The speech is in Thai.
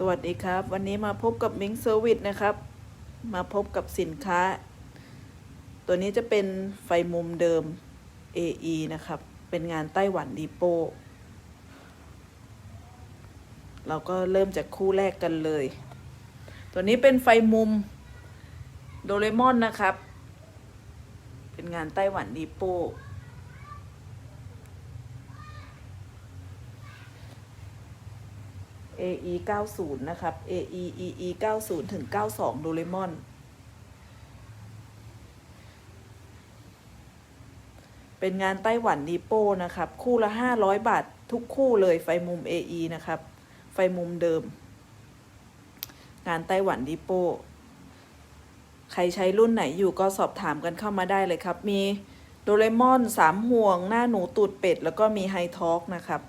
สวัสดีครับ วันนี้มาพบกับมิงเซอร์วิสนะครับ มาพบกับสินค้า ตัวนี้จะเป็นไฟมุมเดิม AE นะครับ เป็นงานไต้หวันดีโป เราก็เริ่มจากคู่แรกกันเลย ตัวนี้เป็นไฟมุมโดเรมอนนะครับ เป็นงานไต้หวันดีโป AE 90 นะครับ AE EE 90 ถึง 92 โดเรมอน เป็นงานไต้หวันดีโป้นะครับ คู่ละ 500 บาท ทุกคู่เลยไฟมุม AE นะครับ ไฟมุมเดิม งานไต้หวันดีโป้ใครใช้รุ่นไหนอยู่ก็สอบถามกันเข้ามาได้เลยครับ มีโดเรมอน3ห่วง หน้าหนูตูดเป็ด แล้วก็มีไฮทอกนะครับ